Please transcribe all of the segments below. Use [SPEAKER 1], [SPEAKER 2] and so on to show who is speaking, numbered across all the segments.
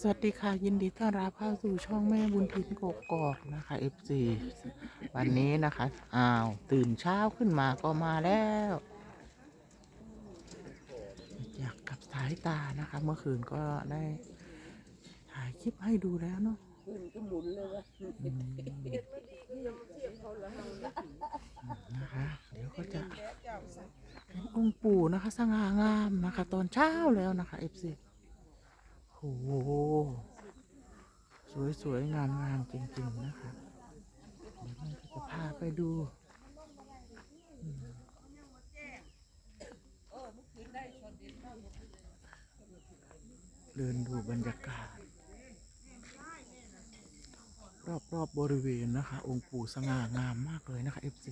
[SPEAKER 1] สวัสดีค่ะ ยินดีต้อนรับเข้าสู่ช่องแม่บุญทินกกอกนะคะ FC วันนี้นะคะ อ้าว ตื่นเช้าขึ้นมาก็มาแล้ว อยากกับสายตานะคะ เมื่อคืนก็ได้ถ่ายคลิปให้ดูแล้วเนาะ
[SPEAKER 2] ขึ้นก็หมุนเลยวะ
[SPEAKER 1] อืมนะคะ เดี๋ยวก็จะองค์ปู่นะคะ สง่างามนะคะ ตอนเช้าแล้วนะคะ FC โอ้ โห สวยสวยงามงามจริง ๆ นะคะเดี๋ยวแม่จะพาไปดูเดินดูบรรยากาศ รอบๆบบริเวณนะคะ องค์ปู่สง่างามมากเลยนะคะ FC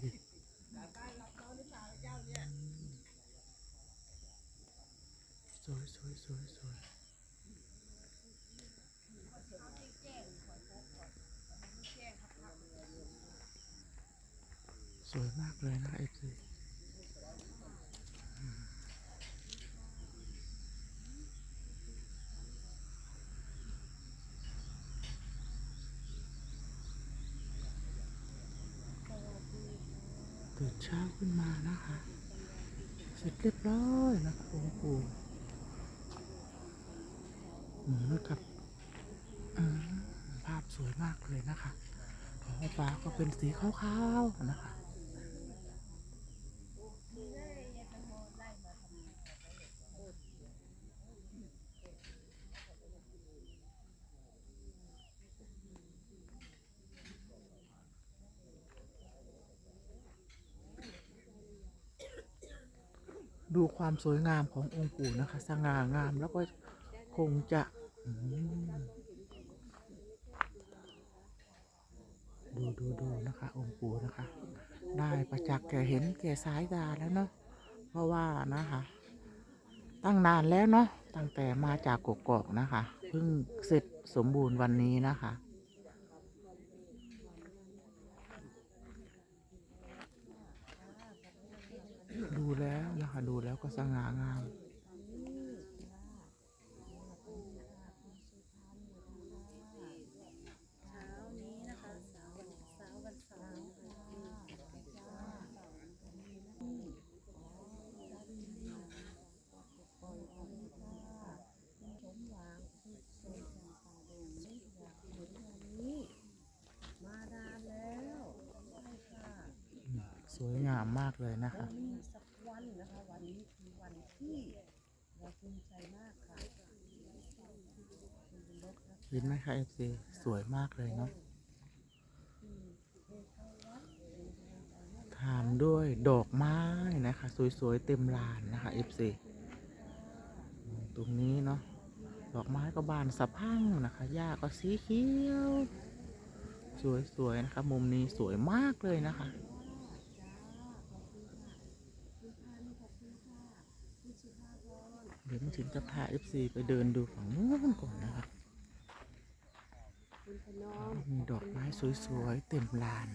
[SPEAKER 1] สวยสวยสวยสวย สวยมากเลยนะเอฟซีตื่นเช้าขึ้นมานะคะ เสร็จเรียบร้อยนะคะองค์ปู่เหมือนกับอืมภาพสวยมากเลยนะคะท้องฟ้าก็เป็นสีขาวๆนะคะ ดูความสวยงามขององค์ปู่นะคะ สง่างามแล้วก็คงจะดูดูดูนะคะ องค์ปู่นะคะ ได้ประจักษ์แก่เห็นแก่สายตาแล้วเนาะเพราะว่านะคะ ตั้งนานแล้วเนาะตั้งแต่มาจากกกอกนะคะเพิ่งเสร็จสมบูรณ์วันนี้นะคะ ดูแล้วนะคะ ดูแล้วก็สง่างาม
[SPEAKER 2] เช้านี้นะคะเช้าวันเช้าวันสาร์ค่ะสมหวังสุขสมจำปาดงไม่อยากเห็นวันนี้มานานแล้วใช่ค่ะ
[SPEAKER 1] สวยงามมากเลยนะคะ
[SPEAKER 2] ที่เราภูมิใจมากค่ะคุณรถนะ
[SPEAKER 1] เห็นไหมคะเอฟซีสวยมากเลยเนาะถามด้วยดอกไม้นะคะ สวยๆ เต็มลานนะคะเอฟซีตรงนี้เนาะดอกไม้ก็บานสะพั่งนะคะหญ้าก็สีเขียว สวยๆนะคะ มุมนี้สวยมากเลยนะคะ เดี๋ยวมาถึงจะพา FC ไปเดินดูฝั่งนู้นก่อนนะคะ
[SPEAKER 2] คุณพนอม
[SPEAKER 1] มีดอกไม้สวยๆเต็มลาน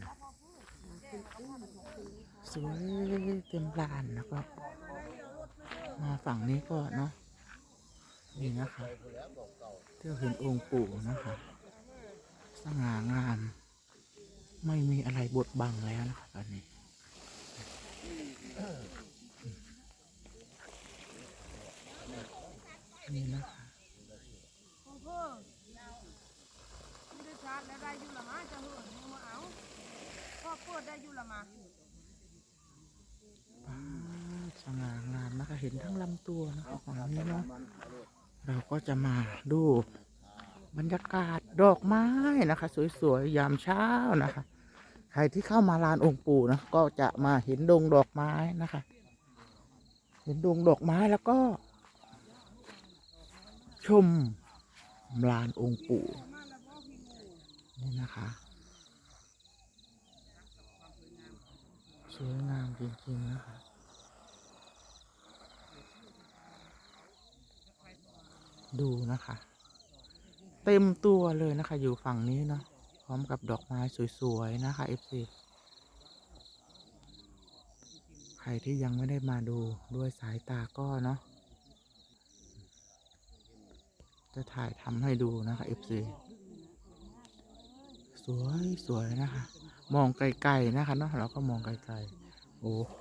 [SPEAKER 1] สวยเต็มลานแล้วก็มาฝั่งนี้ก็เนาะนี่นะคะเที่ยวเห็นองค์ปู่นะคะสง่างาม ไม่มีอะไรบดบังแล้วนะคะตอนนี้ นี่นะคะ
[SPEAKER 3] ของเพิ่งไม่ได้ชาร์จแล้วได้อยู่ละมาจะเหินยังมาเอาพ่อเปิดได้อยู่ละมา
[SPEAKER 1] ป้าดสง่างามนะคะเห็นทั้งลำตัวนะคะของนี้เนาะเราก็จะมาดูบรรยากาศดอกไม้นะคะ สวยๆยามเช้านะคะ ใครที่เข้ามาลานองค์ปู่นะก็จะมาเห็นดงดอกไม้นะคะ เห็นดงดอกไม้แล้วก็ช มลานองค์ปู่นี่นะคะ สวยงามจริงๆนะคะดูนะคะ เต็มตัวเลยนะคะ อยู่ฝั่งนี้เนาะพร้อมกับดอกไม้สวยๆนะคะ FC ใครที่ยังไม่ได้มาดูด้วยสายตาก็เนาะ จะถ่ายทำให้ดูนะคะ FC สวยสวยนะคะ มองไกลๆนะคะเนาะเราก็มองไกลๆโอ้โห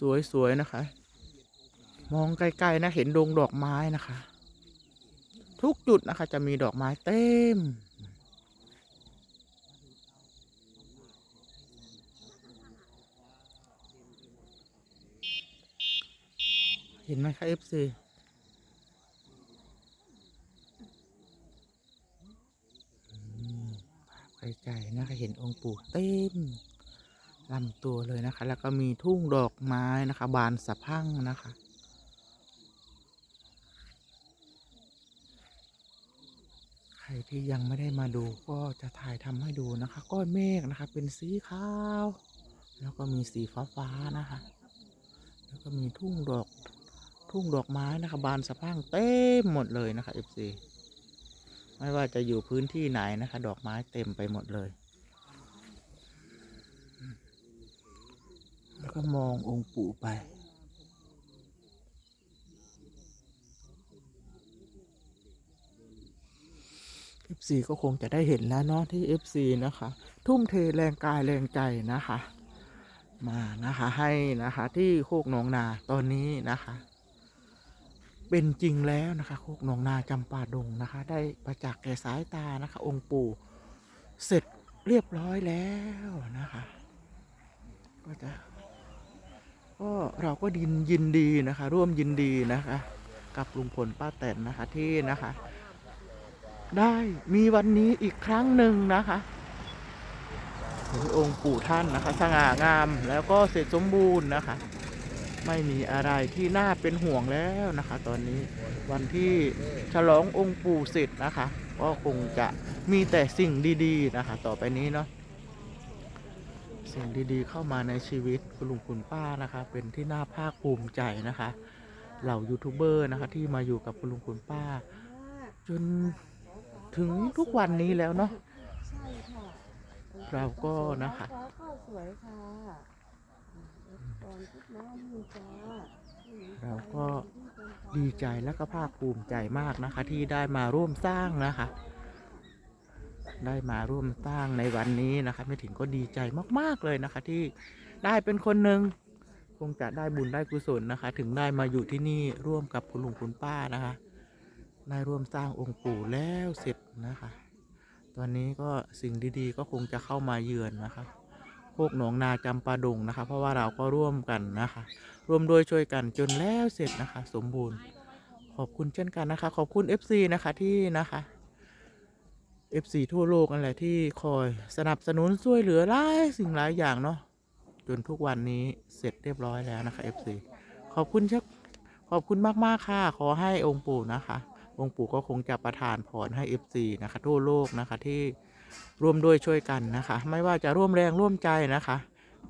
[SPEAKER 1] สวยสวยนะคะ มองไกลๆนะเห็นดงดอกไม้นะคะ ทุกจุดนะคะ จะมีดอกไม้เต็มเห็นไหมคะ FC อืมภาพไกลๆ นะคะเห็นองค์ปู่เต็มลำตัวเลยนะคะ แล้วก็มีทุ่งดอกไม้นะคะ บานสะพั่งนะคะใครที่ยังไม่ได้มาดูก็จะถ่ายทำให้ดูนะคะ ก้อนเมฆนะคะ เป็นสีขาว แล้วก็มีสีฟ้าฟ้าๆนะคะ แล้วก็มีทุ่งดอกทุ่งดอกไม้นะคะ บานสะพั่งเต็มหมดเลยนะคะ FC ไม่ว่าจะอยู่พื้นที่ไหนนะคะ ดอกไม้เต็มไปหมดเลย แล้ว ก็มององค์ปู่ไป FC ก็คงจะได้เห็นแล้วเนาะที่ FC นะคะ ทุ่มเทแรงกายแรงใจนะคะ มานะคะให้นะคะที่โคกหนองนาตอนนี้นะคะ เป็นจริงแล้วนะคะโคกหนองนาจำปาดงนะคะ ได้ประจักษ์แก่สายตานะคะ องค์ปู่เสร็จเรียบร้อยแล้วนะคะ ก็จะ ก็เราก็ดินยินดีนะคะ ร่วมยินดีนะคะ กับลุงพลป้าแตนนะคะที่นะคะ ได้มีวันนี้อีกครั้งหนึ่งนะคะองค์ปู่ท่านนะคะ สง่างามแล้วก็เสร็จสมบูรณ์นะคะ ไม่มีอะไรที่น่าเป็นห่วงแล้วนะคะ ตอนนี้วันที่ฉลององค์ปู่เสร็จนะคะ ก็คงจะมีแต่สิ่งดี ๆ นะคะ ต่อไปนี้เนาะ สิ่งดีๆ เข้ามาในชีวิตคุณลุงคุณป้านะคะ เป็นที่น่าภาคภูมิใจนะคะ เหล่ายูทูบเบอร์นะคะที่มาอยู่กับคุณลุงคุณป้า จนถึงทุกวันนี้แล้วเนาะ
[SPEAKER 2] ใช่ค่ะ
[SPEAKER 1] เราก็นะคะ
[SPEAKER 2] ฟ้าก็สวยค่ะตอนพุทธน้ำมีจ้า
[SPEAKER 1] เราก็ดีใจและก็ภาคภูมิใจมากนะคะ ที่ได้มาร่วมสร้างนะคะ ได้มาร่วมสร้างในวันนี้นะคะไม่ถึงก็ดีใจมากๆเลยนะคะ ที่ได้เป็นคนหนึ่งคงจะได้บุญได้กุศลนะคะ ถึงได้มาอยู่ที่นี่ร่วมกับคุณลุงคุณป้านะคะได้ร่วมสร้างองค์ปู่แล้วเสร็จนะคะ ตอนนี้ก็สิ่งดีๆ ก็คงจะเข้ามาเยือนนะคะโคกหนองนาจำปาดงนะคะ เพราะว่าเราก็ร่วมกันนะคะ ร่วมด้วยช่วยกันจนแล้วเสร็จนะคะ สมบูรณ์ ขอบคุณเช่นกันนะคะ ขอบคุณ FC นะคะที่นะคะ FC ทั่วโลกนั่นแหละที่คอยสนับสนุนช่วยเหลือหลายสิ่งหลายอย่างเนาะจนทุกวันนี้เสร็จเรียบร้อยแล้วนะคะ FC ขอบคุณชักขอบคุณมาก ๆ ค่ะ ขอให้องค์ปู่นะคะ องค์ปู่ก็คงจะประทานพรให้ FC นะคะ ทั่วโลกนะคะที่ร่วมด้วยช่วยกันนะคะ ไม่ว่าจะร่วมแรงร่วมใจนะคะ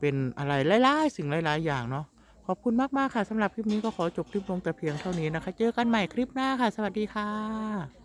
[SPEAKER 1] เป็นอะไรหลายๆสิ่งหลาย ๆ อย่างเนาะขอบคุณมาก ๆ ค่ะสำหรับคลิปนี้ก็ขอจบคลิปลงแต่เพียงเท่านี้นะคะ เจอกันใหม่คลิปหน้าค่ะ สวัสดีค่ะ